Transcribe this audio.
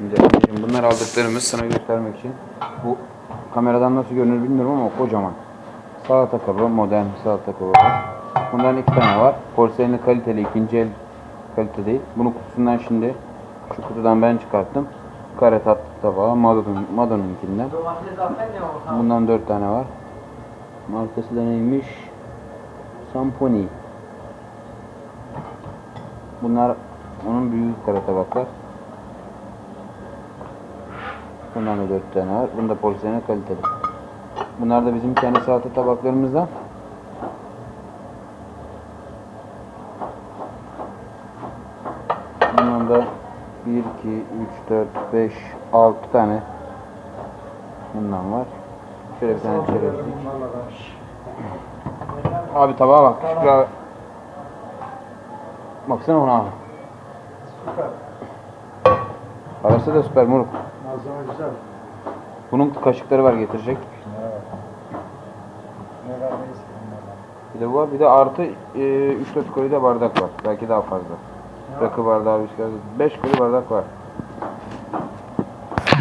Bunlar aldıklarımız sana göstermek için. Bu kameradan nasıl görünür bilmiyorum ama kocaman. Salata kabı, modern salata var. Bundan iki tane var. Porselenli kaliteli, ikinci el kalite değil. Bunu kutusundan şimdi şu kutudan ben çıkarttım. Kare tatlı tabağı, Mado'nun, Mado'nunkinden. Bundan dört tane var. Markası da neymiş? Samponi. Bunlar onun büyük kara tabaklar. Bundan da dört tane var. Bunda porselen kaliteli. Bunlar da bizim kendi salata tabaklarımızdan. Bundan da 1, 2, 3, 4, 5, 6 tane bundan var. Şöyle bir tane çerezlik. Abi tabağa bak. Şükrü abi. Baksana ona abi. Süper. Arası da süper moruk. Malzeme güzel. Bunun kaşıkları var getirecek. Evet. Ne bunlardan. Bir de bu. Bir de artı e, 3-4 koli de bardak var. Belki daha fazla. Rakı bardağı, bisküvi. 5 koli bardak var.